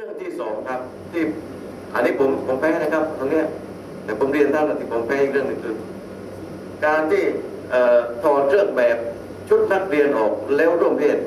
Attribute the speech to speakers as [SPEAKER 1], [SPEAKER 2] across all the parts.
[SPEAKER 1] รื่องที่สองครับที่อันนี้ผมผมแพ้นะครับตรงเนี้ยแต่ผมเรียนท่านที่ผมแพ้อีกเรื่องหนึ่งคือการที่เอ่อถอดเครื่องแบบชุดนักเรียนออกแล้วร่วมเพศ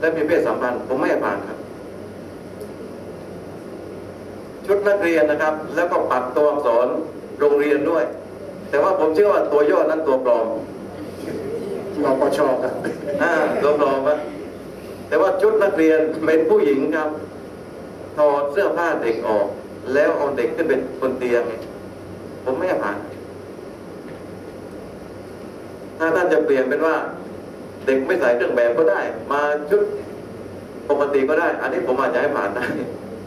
[SPEAKER 1] และมีเพศสัมพันธ์ผมไม่ให้ผ่านครับ ชุดนักเรียนนะครับ แล้วก็ปัดตัวอักษรโรงเรียนด้วย แต่ว่าผมเชื่อว่าตัวย่อนั้นตัวปลอม
[SPEAKER 2] รปชครับ
[SPEAKER 1] อ่าตัวปลอมอะแต่ว่าชุดนักเรียนเป็นผู้หญิงครับ ถอดเสื้อผ้าเด็กออก แล้วเอาเด็กขึ้นเป็นบนเตียง ผมไม่ผ่าน ถ้าท่านจะเปลี่ยนเป็นว่า เด็กไม่ใส่เครื่องแบบก็ได้ มาชุดปกติก็ได้ อันนี้ผมอาจจะให้ผ่านได้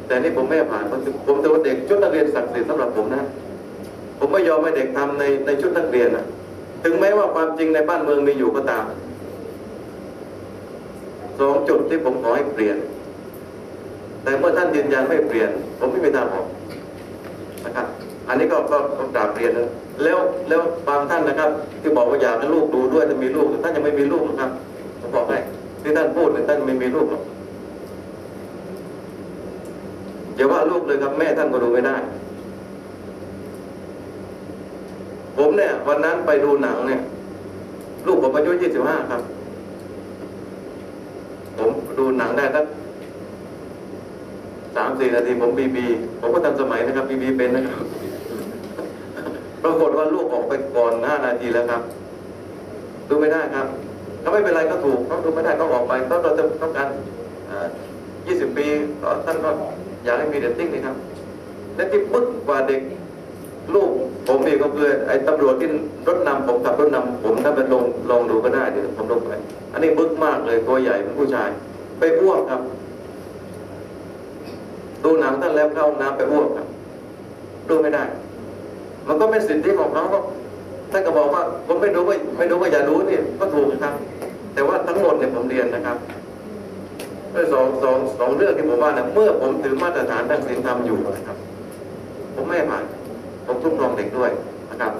[SPEAKER 1] แต่นี่ผมไม่ผ่านเพราะผมถือว่าเด็กชุดนักเรียนศักดิ์สิทธิ์สำหรับผมนะ ผมไม่ยอมให้เด็กทำในในชุดนักเรียนนะถึงแม้ว่าความจริงในบ้านเมืองมีอยู่ก็ตามสองจุดที่ผมขอให้เปลี่ยน แต่เมื่อท่านยืนยันไม่เปลี่ยน ผมไม่มีทางออกนะครับ อันนี้ก็ก็ก็กราบเรียนนะแล้วแล้วบางท่านนะครับ ที่บอกว่าอยากให้ลูกดูด้วยถ้ามีลูกท่านยังไม่มีลูกนะครับผมบอกให้ที่ท่านพูดเนี่ยท่านไม่มีลูกหรอกอย่าว่าลูกเลยครับแม่ท่านก็ดูไม่ได้ ผมเนี่ย วันนั้นไปดูหนังเนี่ย ลูกผมอายุยี่สิบห้าครับ ผมดูหนังได้สัก สามสี่นาทีผมบีบีผมก็ทันสมัยนะครับบีบีเป็นนะครับ ปรากฏว่าลูกออกไปก่อนห้านาทีแล้วครับ ดูไม่ได้ครับก็ไม่เป็นไรก็ถูกเขาดูไม่ได้ก็ออกไปก็เราจะต้องการยี่สิบปีท่านก็อยากให้มีเรตติ้งนี่ครับ และที่ปึ๊กกว่าเด็กลูกผมเองก็เพื่อไอ้ตำรวจที่รถนำผมขับรถนำผมถ้าไปลงลองดูก็ได้เดี๋ยวผมลงไป อันนี้บึกมากเลยตัวใหญ่เป็นผู้ชาย ไปอ้วกครับ ดูหนังท่านแล้วเข้าห้องน้ำไปอ้วกครับดูไม่ได้ มันก็เป็นสิทธิของเขาก็ท่านก็บอกว่าผมไม่ดูก็ไม่ดูก็อย่าดูนี่ก็ถูกนะครับ แต่ว่าทั้งหมดเนี่ยผมเรียนนะครับเออสองสองสองเรื่องที่ผมว่านะเมื่อผมถือมาตรฐานทางศีลธรรมอยู่นะครับ ผมไม่ผ่าน ผมคุ้มครองเด็กด้วยนะครับ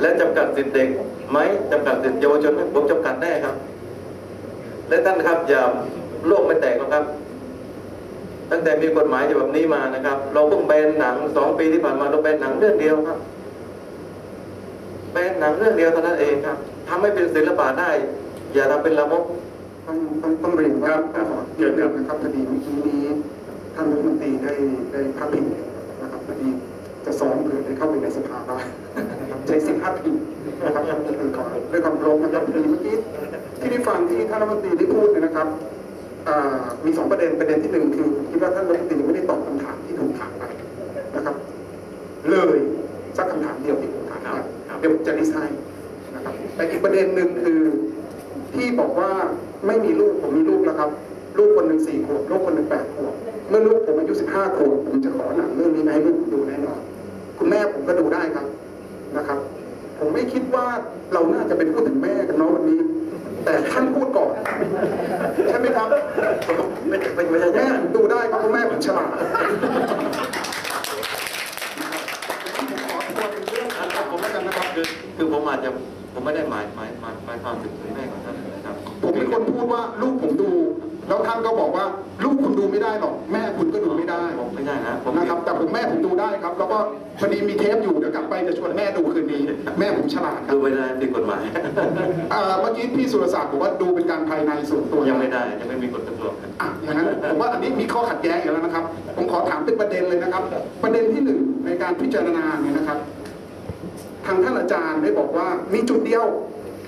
[SPEAKER 1] และจำกัดสิทธิเด็กไหมจำกัดสิทธิเยาวชนไหมผมจำกัดแน่ครับ และท่านครับอย่าโลกไม่แตกหรอกครับ ตั้งแต่มีกฎหมายฉบับนี้มานะครับ เราเพิ่งแบนหนังสองปีที่ผ่านมาเราแบนหนังเรื่องเดียวครับ แบนหนังเรื่องเดียวเท่านั้นเองครับทำให้เป็นศิลปะได้ อย่าทำเป็นละมก
[SPEAKER 2] ต้องต้องต้องเรียนว่าเกี่ยวกับนะครับคดีเมื่อกี้นี้ท่านรัฐมนตรีได้ได้พาดพิงนะครับคดีจะซ้อมเผื่อได้เข้าไปในสภาได้ใช้สิทธิ์พาดพิงนะครับท่านรัฐมนตรีขอด้วยความรพนะครับคดีเมื่อกี้ที่ได้ฟังที่ท่านรัฐมนตรีได้พูดเนยนะครับ มีสองประเด็นประเด็นที่หนึ่งคือผมคิดว่าท่านรัฐมนตรีไม่ได้ตอบคำถามที่ถูกถามไปนะครับ เลยสักคำถามเดียวที่ผมถามไป
[SPEAKER 1] ครับ
[SPEAKER 2] เดี๋ยวผมจะลิสต์ให้นะครับแต่อีกประเด็นหนึ่งคือที่บอกว่าไม่มีลูกผมมีลูกแล้วครับ ลูกคนหนึ่งสี่ขวบลูกคนหนึ่งแปดขวบเมื่อลูกผมอายุสิบห้าขวบผมจะขอหนังเรื่องนี้มาให้ลูกดูแน่นอนคุณแม่ผมก็ดูได้ครับนะครับ ผมไม่คิดว่าเราน่าจะเป็นพูดถึงแม่กันเนาะวันนี้ แต่ท่านพูดก่อน ใช่ไหมครับ
[SPEAKER 1] ไม่ไม่ไม่ใช่อ
[SPEAKER 2] แม่
[SPEAKER 1] ย่างนั้น
[SPEAKER 2] ผมดูได้เพราะว่าแม่ผมฉลาด
[SPEAKER 1] ผมไม่กันนะครับคือคือผมอาจจะผมไม่ได้หมายหมายหมายหมายความถึงแม่ของท่านนะครับ
[SPEAKER 2] ผมเป็นคนพูดว่าลูกผมดู แล้วท่านก็บอกว่าลูกคุณดูไม่ได้หรอกแม่คุณก็ดูไม่ได้
[SPEAKER 1] ผมไม่ใช่นะผม
[SPEAKER 2] นะครับแต่ผมแม่ผมดูได้ครับ แล้วก็พอดีมีเทปอยู่เดี๋ยวกลับไปจะชวนแม่ดูคืนนี้ แม่ผมฉลาดครั
[SPEAKER 1] ดู
[SPEAKER 2] บ
[SPEAKER 1] ไม่ได้ผิดกฎหมาย
[SPEAKER 2] อ่าเมื่อกี้พี่สุรศักดิ์บอกว่าดูเป็นการภายในส่วนตัว
[SPEAKER 1] ยังไม่ได้ยังไม่มีกฎกำหนดครับ
[SPEAKER 2] อะอย่างนั้นผมว่าอันนี้มีข้อขัดแย้งอยู่แล้วนะครับ ผมขอถามเป็นประเด็นเลยนะครับ ประเด็นที่หนึ่งในการพิจารณาเนี่ยนะครับ ทางท่านอาจารย์ได้บอกว่ามีจุดเดียว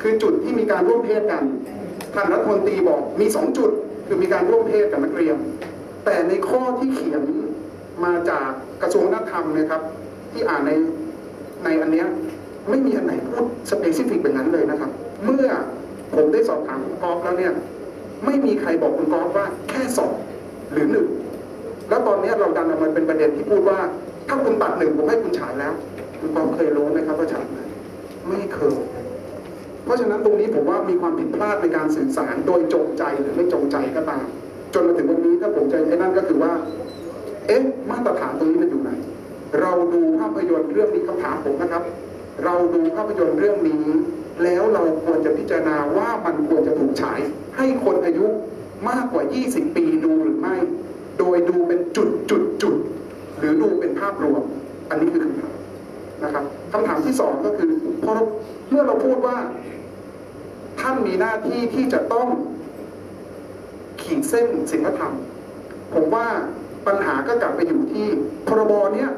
[SPEAKER 2] คือจุดที่มีการร่วมเพศกันท่านรัฐมนตรีบอกมีสองจุด คือมีการร่วมเพศกับนักเรียน แต่ในข้อที่เขียนมาจากกระทรวงวัฒนธรรมนะครับ ที่อ่านในในอันเนี้ยไม่มีอันไหนพูดสเปซิฟิกแบบนั้นเลยนะครับ เมื่อผมได้สอบถามคุณกอฟแล้วเนี่ยไม่มีใครบอกคุณกอฟว่าแค่สองหรือหนึ่งแล้วตอนนี้เราดันออกมาเป็นประเด็นที่พูดว่า ถ้าคุณตัดหนึ่งผมให้คุณฉายแล้ว คุณกอฟเคยรู้ไหมครับว่าฉายไหนไม่เคย เพราะฉะนั้นตรงนี้ผมว่ามีความผิดพลาดในการสื่อสารโดยจงใจหรือไม่จงใจก็ตาม จนมาถึงวันนี้ถ้าผมจะไอ้นั่นก็คือว่า เอ๊ะมาตรฐานตรงนี้มันอยู่ไหน เราดูภาพยนตร์เรื่องนี้คำถามผมนะครับ เราดูภาพยนตร์เรื่องนี้ แล้วเราควรจะพิจารณาว่ามันควรจะถูกฉาย ให้คนอายุมากกว่า 20 ปีดูหรือไม่ โดยดูเป็นจุดจุดจุดหรือดูเป็นภาพรวม อันนี้คือคำถาม ครับคำถามที่สองก็คือพอเราเมื่อเราพูดว่า ท่านมีหน้าที่ที่จะต้องขีดเส้นศีลธรรม ผมว่าปัญหาก็กลับไปอยู่ที่พรบเนี้ย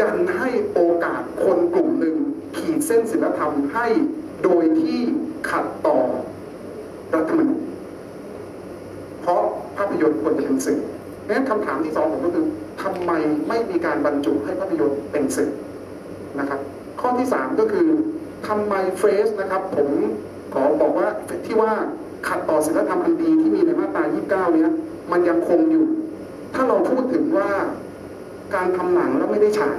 [SPEAKER 2] ดันให้โอกาสคนกลุ่มหนึ่ง ขีดเส้นศีลธรรมให้โดยที่ขัดต่อรัฐธรรมนูญเพราะภาพยนตร์ควรจะเป็นสื่องั้นคำถามที่สองผมก็คือทำไมไม่มีการบรรจุให้ภาพยนตร์เป็นสื่อนะครับ ข้อที่สามก็คือทำไมเฟสนะครับ ผมขอบอกว่าที่ว่าขัดต่อศีลธรรมอันดีที่มีในมาตรา 29 เนี้ยมันยังคงอยู่ ถ้าเราพูดถึงว่าการทำหนังแล้วไม่ได้ฉาย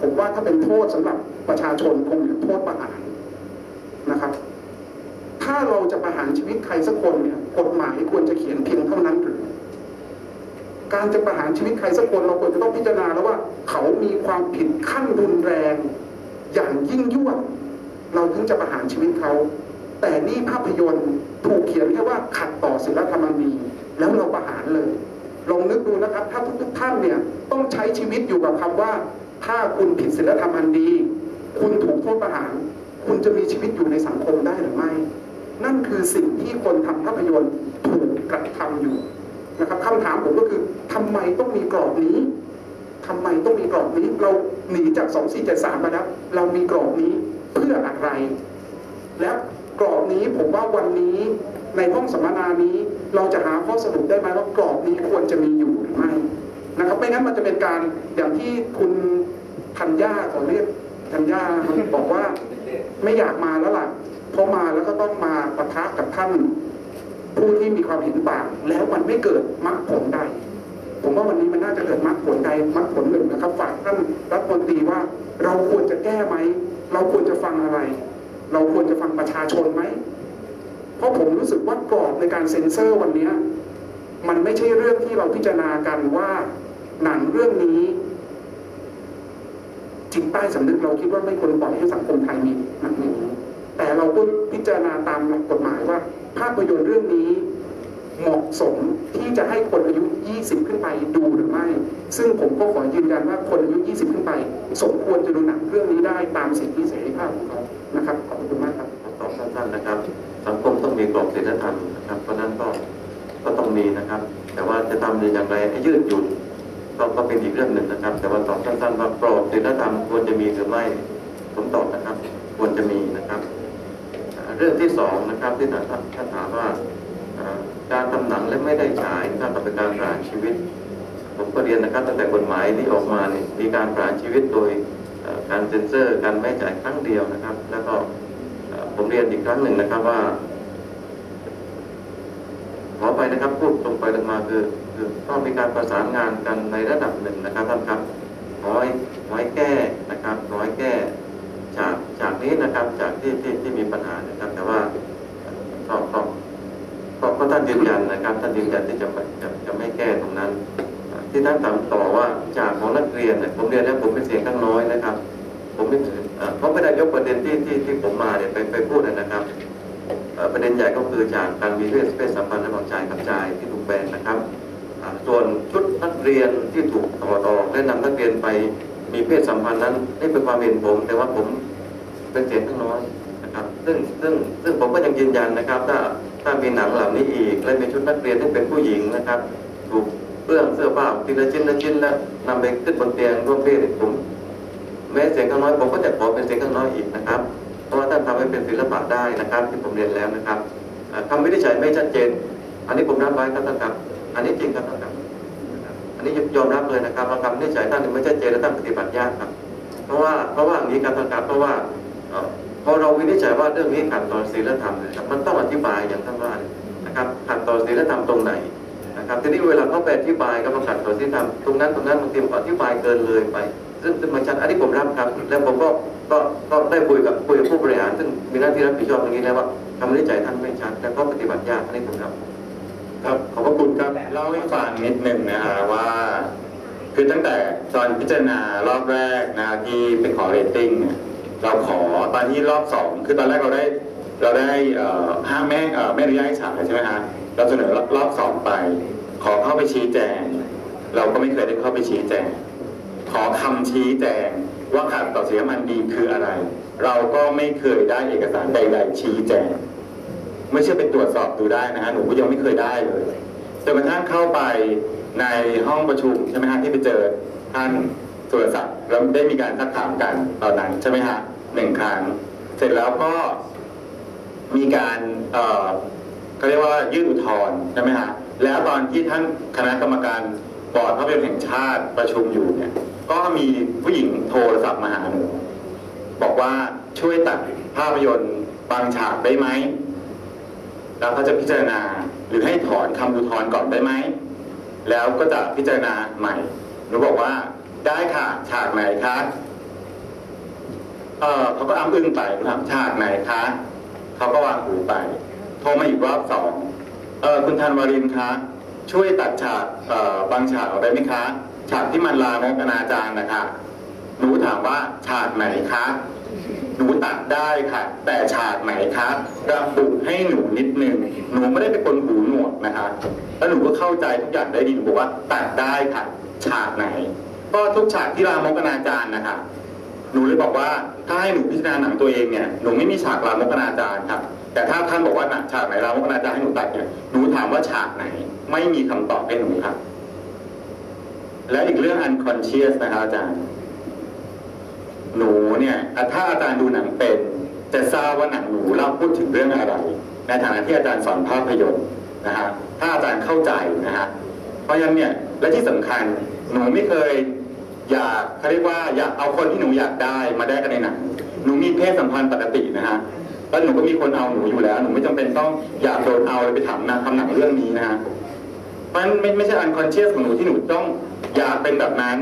[SPEAKER 2] ผมว่าถ้าเป็นโทษสำหรับประชาชนคงเป็นโทษประหารนะครับ ถ้าเราจะประหารชีวิตใครสักคนเนี่ยกฎหมายควรจะเขียนเพียงเท่านั้นหรือการจะประหารชีวิตใครสักคนเราควรจะต้องพิจารณาแล้วว่า เขามีความผิดขั้นรุนแรง อย่างยิ่งยวด เราถึงจะประหารชีวิตเขา แต่นี่ภาพยนตร์ถูกเขียนแค่ว่าขัดต่อศีลธรรมอันดีแล้วเราประหารเลย ลองนึกดูนะครับ ถ้าทุกท่านเนี่ยต้องใช้ชีวิตอยู่กับคำว่า ถ้าคุณผิดศีลธรรมอันดี คุณถูกโทษประหาร คุณจะมีชีวิตอยู่ในสังคมได้หรือไม่ นั่นคือสิ่งที่คนทำภาพยนตร์ถูกกระทำอยู่นะครับคำถามผมก็คือทำไมต้องมีกรอบนี้ ทำไมต้องมีกรอบนี้เราหนีจาก 2473มาแล้วเรามีกรอบนี้เพื่ออะไร และกรอบนี้ผมว่าวันนี้ในห้องสัมมนานี้เราจะหาข้อสรุปได้ไหมว่ากรอบนี้ควรจะมีอยู่หรือไม่นะครับไม่งั้นมันจะเป็นการอย่างที่คุณธัญญาขอเรียกธัญญาบอกว่าไม่อยากมาแล้วล่ะเพราะมาแล้วก็ต้องมาปะทะกับท่านผู้ที่มีความเห็นต่างแล้วมันไม่เกิดมรรคผลใด ผมว่าวันนี้มันน่าจะเกิดมรรคผลใดมรรคผลหนึ่งนะครับฝากท่านรัฐมนตรีว่าเราควรจะแก้ไหม เราควรจะฟังอะไร เราควรจะฟังประชาชนไหม เพราะผมรู้สึกว่ากรอบในการเซ็นเซอร์วันนี้มันไม่ใช่เรื่องที่เราพิจารณากันว่าหนังเรื่องนี้จิตใต้สำนึกเราคิดว่าไม่ควรปล่อยให้สังคมไทยมีหนังอย่งนี้แต่เราก็พิจารณาตามหลักกฎหมายว่า ภาพยนตร์เรื่องนี้ เหมาะสมที่จะให้คนอายุ 20 ขึ้นไปดูหรือไม่ ซึ่งผมก็ขอยืนยันว่าคนอายุ 20 ขึ้นไป สมควรจะดูหนังเรื่องนี้ได้ตามสิทธิเสรีภาพของเขานะครับขอบคุณมากครับ
[SPEAKER 1] ตอบสั้นๆนะครับ สังคมต้องมีกรอบศีลธรรมนะครับเพราะนั้นก็ก็ต้องมีนะครับ แต่ว่าจะทำอย่างไรให้ยืดหยุ่นก็ก็เป็นอีกเรื่องหนึ่งนะครับ แต่ว่าตอบสั้นๆว่ากรอบศีลธรรมควรจะมีหรือไม่ผมตอบนะครับ ควรจะมีนะครับ เรื่องที่สองนะครับที่ท่านถามว่า การทำหนังและไม่ได้ฉายการต่อเป็นการประหารชีวิต ผมก็เรียนนะครับตั้งแต่กฎหมายที่ออกมาเนี่ยมีการประหารชีวิตโดยการเซ็นเซอร์การไม่จ่ายครั้งเดียวนะครับ แล้วก็ผมเรียนอีกครั้งหนึ่งนะครับว่าขอไปนะครับพูดตรงไปตรงมาคือคือต้องมีการประสานงานกันในระดับหนึ่งนะครับท่านครับขอให้ขอให้แก้นะครับขอให้แก้ จากจากนี้นะครับจากที่ที่ที่มีปัญหานะครับ แต่ว่าเอ่อก็ก็ก็ก็ท่านยืน ยืนยันที่จะไม่จะจะไม่แก้ตรงนั้น ที่ท่านถามต่อว่าจากของนักเรียนเนี่ยผมเรียนแล้วผมเป็นเสียงข้างน้อยนะครับ ผมไม่ถือเอ่อเขาไม่ได้ยกประเด็นที่ที่ที่ผมมาเนี่ยไปไปพูดนะครับประเด็นใหญ่ก็คือจากการมีเพศเพศสัมพันธ์ระหว่างชายกับชายที่ถูกแบนนะครับส่วนชุดนักเรียนที่ถูกถอดออกและนำนักเรียนไปมีเพศสัมพันธ์นั้นนี่เป็นความเห็นผม แต่ว่าผมเป็นเสียงข้างน้อยนะครับ ซึ่งซึ่งซึ่งผมก็ยังยืนยันนะครับถ้า ถ้ามีหนังเหล่านี้อีก และมีชุดนักเรียนที่เป็นผู้หญิงนะครับ ถูกเปื้องเสื้อผ้าทีละชิ้นละชิ้นแล้วนำไปขึ้นบนเตียงร่วมเพศผมแม้เสียงข้างน้อยผมก็จะขอเป็นเสียงข้างน้อยอีกนะครับ เพราะว่าท่านทำให้เป็นศิลปะได้นะครับ ที่ผมเรียนแล้วนะครับคำวินิจฉัยไม่ชัดเจน อันนี้ผมรับไว้ครับท่านครับ อันนี้จริงครับท่านครับนะครับอันนี้ยอมรับเลยนะครับว่าคำวินิจฉัยท่านไม่ชัดเจนและท่านปฏิบัติยากครับ เพราะว่าเพราะว่าอย่างนี้ครับท่านครับเพราะว่า พอเราวินิจฉัยว่าเรื่องนี้ขัดต่อศีลธรรมนะครับมันต้องอธิบายอย่างท่านว่านะครับขัดต่อศีลธรรมตรงไหนนะครับทีนี้เวลาเขาไปอธิบายก็มาขัดต่อศีลธรรมตรงนั้นตรงนั้นบางทีมันอธิบายเกินเลยไป ซึ่งซึ่งมันชัดอันนี้ผมรับครับ แล้วผมก็ก็ก็ได้คุยกับคุยกับผู้บริหาร ซึ่งมีหน้าที่รับผิดชอบตรงนี้แล้วว่าคำวินิจฉัยท่านไม่ชัดและก็ปฏิบัติยากอันนี้ผมรับ
[SPEAKER 3] ครับขอบพระคุณครับเล่าให้ฟังนิดหนึ่งนะฮะว่า คือตั้งแต่ตอนพิจารณารอบแรกนะที่ไปขอเรตติ้งเนี่ย เราขอตอนที่รอบสองคือตอนแรกเราได้เราได้ห้ามแม่เอ่อไม่อนุญาตให้ฉายใช่ไหมฮะเราเสนอรอบรอบสองไป ขอเข้าไปชี้แจง เราก็ไม่เคยได้เข้าไปชี้แจง ขอคำชี้แจงว่าขาดต่อเสียมันดีคืออะไร เราก็ไม่เคยได้เอกสารใดๆชี้แจง ไม่เชื่อไปตรวจสอบดูได้นะฮะหนูก็ยังไม่เคยได้เลยจนกระทั่งเข้าไปในห้องประชุมใช่ไหมฮะที่ไปเจอท่านสุรศักดิ์แล้วได้มีการซักถามกันตอนนั้นใช่ไหมฮะ หนึ่งครั้ง เสร็จแล้วก็มีการเอ่อเขาเรียกว่ายื่นอุทธรณ์ใช่ไหมฮะแล้วตอนที่ท่านคณะกรรมการบอร์ดภาพยนตร์แห่งชาติประชุมอยู่เนี่ย ก็มีผู้หญิงโทรศัพท์มาหาหนูบอกว่าช่วยตัดภาพยนตร์บางฉากได้ไหมแล้วเขาจะพิจารณาหรือให้ถอนคำอุทธรณ์ก่อนได้ไหม แล้วก็จะพิจารณาใหม่หนูบอกว่าได้ค่ะฉากไหนคะ เออเขาก็อ้ำอึ้งไปนะครับฉากไหนคะเขาก็วางหูไปโทรมาอีกรอบสองเออคุณธันวรินคะ ช่วยตัดฉากเอ่อบางฉากออกได้ไหมคะ ฉากที่มันลามกอนาจารนะคะหนูถามว่าฉากไหนคะหนูตัดได้ค่ะ แต่ฉากไหนคะระบุให้หนูนิดนึงหนูไม่ได้เป็นคนหูหนวกนะคะ แล้วหนูก็เข้าใจทุกอย่างได้ดีหนูบอกว่าตัดได้ค่ะ ฉากไหน ก็ทุกฉากที่ลามกอนาจารนะคะ หนูเลยบอกว่าถ้าให้หนูพิจารณาหนังตัวเองเนี่ยหนูไม่มีฉากลามกอนาจารครับ แต่ถ้าท่านบอกว่าหนังฉากไหนลามกอนาจารให้หนูตัดเนี่ยหนูถามว่าฉากไหน ไม่มีคำตอบให้หนูครับ และอีกเรื่อง unconscious นะครับอาจารย์ หนูเนี่ยถ้าอาจารย์ดูหนังเป็น จะทราบว่าหนังหนูเล่าพูดถึงเรื่องอะไร ในฐานะที่อาจารย์สอนภาพยนตร์นะฮะถ้าอาจารย์เข้าใจนะฮะเพราะฉะนั้นเนี่ยและที่สำคัญหนูไม่เคย อยากเขาเรียกว่าอยากเอาคนที่หนูอยากได้มาได้กันในหนังหนูมีเพศสัมพันธ์ปกตินะฮะแล้วหนูก็มีคนเอาหนูอยู่แล้ว หนูไม่จำเป็นต้องอยากโดนเอาเลยไปทำนะทำหนังเรื่องนี้นะฮะมันไม่ไม่ใช่อันคอนเชียสของหนูที่หนูต้องอยากเป็นแบบนั้น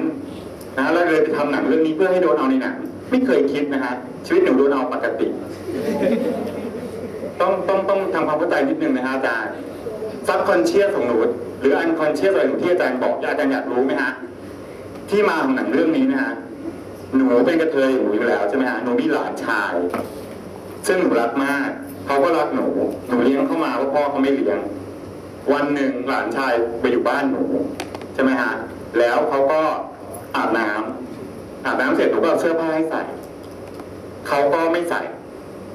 [SPEAKER 3] นะแล้วเลยไปทำหนังเรื่องนี้เพื่อให้โดนเอาในหนังไม่เคยคิดนะฮะชีวิตหนูโดนเอาปกติ ต้องต้องต้องทำความเข้าใจนิดนึงนะฮะอาจารย์ซับคอนเชียสของหนูหรืออันคอนเชียสอะไรหนูที่อาจารย์บอกอาจารย์อยากรู้ไหมฮะ ที่มาของหนังเรื่องนี้นะฮะหนูเป็นกระเทยหนูอยู่แล้วใช่ไหมฮะหนูมีหลานชาย ซึ่งหนูรักมากเขาก็รักหนูหนูเลี้ยงเขามาเพราะพ่อเขาไม่เลี้ยง วันหนึ่งหลานชายไปอยู่บ้านหนูใช่ไหมฮะแล้วเขาก็อาบน้ำอาบน้ำเสร็จหนูก็เอาเสื้อผ้าให้ใส่เขาก็ไม่ใส่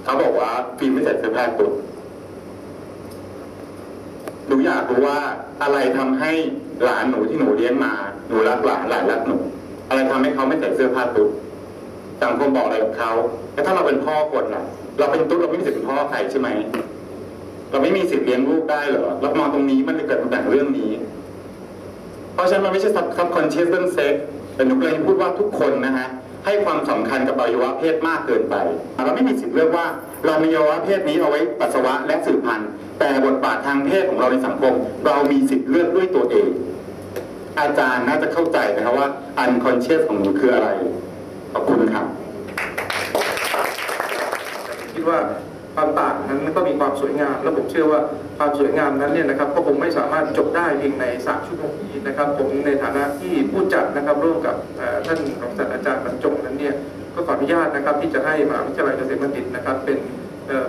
[SPEAKER 3] เขาบอกว่าฟิล์มไม่ใส่เสื้อผ้าตุ๊ดหนูอยากรู้ว่าอะไรทำให้ หลานหนูที่หนูเลี้ยงมาหนูรักหลานหลานรักหนู อะไรทำให้เขาไม่ใส่เสื้อผ้าตุ๊ดสังคมบอกอะไรกับเขาแล้วถ้าเราเป็นพ่อคนล่ะ เราเป็นตุ๊ดเราไม่มีสิทธิ์เป็นพ่อใครใช่ไหมเราไม่มีสิทธิ์เลี้ยงลูกได้เหรอแล้วมองตรงนี้มันเลยเกิดเป็นหนังเรื่องนี้ เพราะฉะนั้นมันไม่ใช่ซับซับคอนเชียสเรื่องเซ็กแต่หนูเลยพูดว่าทุกคนนะฮะให้ความสำคัญกับอวัยวะเพศมากเกินไป เราไม่มีสิทธิ์เลือกว่า เรามีอวัยวะเพศนี้เอาไว้ปัสสาวะและสืบพันธุ์ แต่บทบาททางเพศของเราในสังคม เรามีสิทธิ์เลือกด้วยตัวเอง อาจารย์น่าจะเข้าใจนะครับว่า unconscious ของหนูคืออะไร ขอบคุณครับ
[SPEAKER 4] คิดว่าความต่างนั้นก็มีความสวยงาม และผมเชื่อว่าความสวยงามนั้นเนี่ยนะครับก็คงไม่สามารถจบได้เพียงใน3ชั่วโมงนี้นะครับ ผมในฐานะที่ผู้จัดนะครับร่วมกับท่านรองศาสตราจารย์บรรจงนั้นเนี่ยก็ขออนุญาตนะครับที่จะให้มหาวิทยาลัยเกษตรบัณฑิตนะครับเป็น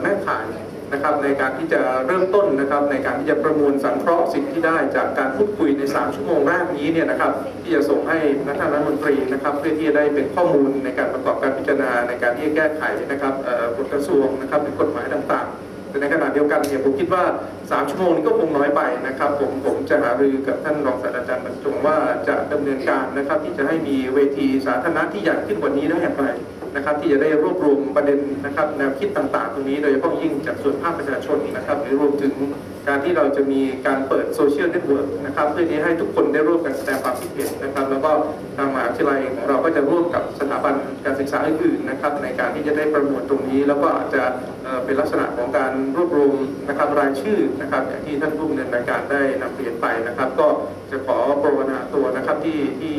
[SPEAKER 4] แม่ข่าย นะครับในการที่จะเริ่มต้นนะครับในการที่จะประมวลสังเคราะห์สิ่งที่ได้จากการพูดคุยใน 3 ชั่วโมงแรกนี้เนี่ยนะครับที่จะส่งให้นักท่านรัฐมนตรีนะครับเพื่อที่จะได้เป็นข้อมูลในการประกอบการพิจารณาในการที่จะแก้ไขนะครับกฎกระทรวงนะครับหรือกฎหมายต่าง ๆ แต่ในขณะเดียวกันเนี่ยผมคิดว่า 3 ชั่วโมงนี้ก็คงน้อยไปนะครับผมผมจะหารือกับท่านรองศาสตราจารย์บรรจงว่าจะดำเนินการนะครับที่จะให้มีเวทีสาธารณะที่ใหญ่ขึ้นกว่านี้ได้อย่างไร นะครับที่จะได้รวบรวมประเด็นนะครับแนวคิดต่างๆ ตรงนี้ โดยเฉพาะยิ่งจากส่วนภาคประชาชนนะครับหรือรวมถึง การที่เราจะมีการเปิดโซเชียลเน็ตเวิร์กนะครับเพื่อที่ให้ทุกคนได้ร่วมกันแสดงความคิดเห็นนะครับ แล้วก็ทางมหาวิทยาลัยของเราก็จะร่วมกับสถาบันการศึกษาอื่นๆนะครับ ในการที่จะได้ประมวลตรงนี้ แล้วก็อาจจะเป็นลักษณะของการรวบรวมนะครับรายชื่อนะครับอย่างที่ท่านผู้ดำเนินรายการได้นำเรียนไปนะครับ ก็จะขอปรารถนาตัวนะครับที่ที่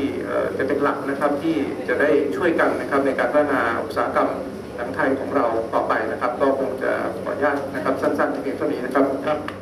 [SPEAKER 4] จะเป็นหลักนะครับที่จะได้ช่วยกันนะครับในการพัฒนาอุตสาหกรรมหนังไทยของเราต่อไปนะครับ ก็คงจะขออนุญาตนะครับสั้นๆเพียงเท่านี้นะครับ